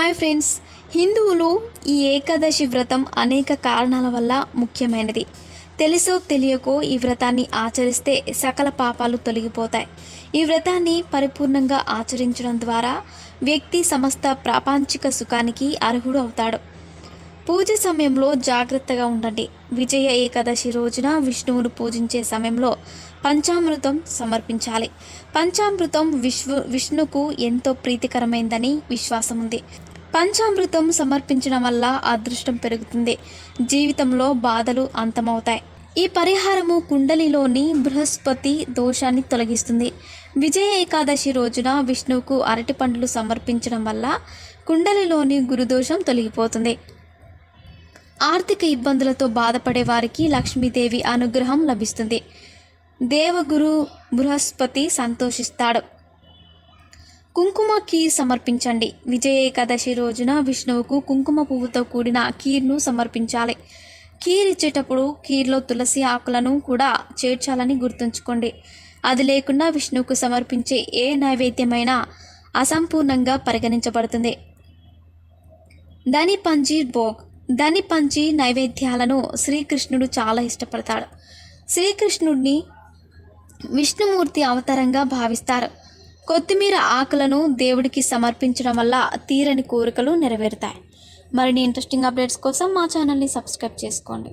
Hi friends. హిందువులు ఈ ఏకాదశి వ్రతం అనేక కారణాల వల్ల ముఖ్యమైనది. తెలుసో తెలియకో ఈ వ్రతాన్ని ఆచరిస్తే సకల పాపాలు తొలగిపోతాయి. ఈ వ్రతాన్ని పరిపూర్ణంగా ఆచరించడం ద్వారా వ్యక్తి సమస్త ప్రాపంచిక సుఖానికి అర్హుడు అవుతాడు. పూజ సమయంలో జాగ్రత్తగా ఉండండి. విజయ ఏకాదశి రోజున విష్ణువును పూజించే సమయంలో పంచామృతం సమర్పించాలి. పంచామృతం విశ్వ విష్ణుకు ఎంతో ప్రీతికరమైందని విశ్వాసం ఉంది పంచామృతం సమర్పించడం వల్ల అదృష్టం పెరుగుతుంది. జీవితంలో బాధలు అంతమవుతాయి. ఈ పరిహారము కుండలిలోని బృహస్పతి దోషాన్ని తొలగిస్తుంది. విజయ ఏకాదశి రోజున విష్ణువుకు అరటి పండ్లు సమర్పించడం వల్ల కుండలిలోని గురుదోషం తొలగిపోతుంది. ఆర్థిక ఇబ్బందులతో బాధపడే వారికి లక్ష్మీదేవి అనుగ్రహం లభిస్తుంది. దేవగురు బృహస్పతి సంతోషిస్తాడు. కుంకుమ కీర్ సమర్పించండి. విజయ ఏకాదశి రోజున విష్ణువుకు కుంకుమ పువ్వుతో కూడిన కీర్ను సమర్పించాలి. కీర్ ఇచ్చేటప్పుడు కీర్లో తులసి ఆకులను కూడా చేర్చాలని గుర్తుంచుకోండి. అది లేకుండా విష్ణువుకు సమర్పించే ఏ నైవేద్యమైనా అసంపూర్ణంగా పరిగణించబడుతుంది. ధని పంజీర్ భోగ్. ధని పంజీ నైవేద్యాలను శ్రీకృష్ణుడు చాలా ఇష్టపడతాడు. శ్రీకృష్ణుడిని విష్ణుమూర్తి అవతారంగా భావిస్తారు. కొత్తిమీర ఆకులను దేవుడికి సమర్పించడం వల్ల తీరని కోరికలు నెరవేరుతాయి. మరిన్ని ఇంట్రెస్టింగ్ అప్డేట్స్ కోసం మా ఛానల్ని సబ్స్క్రైబ్ చేసుకోండి.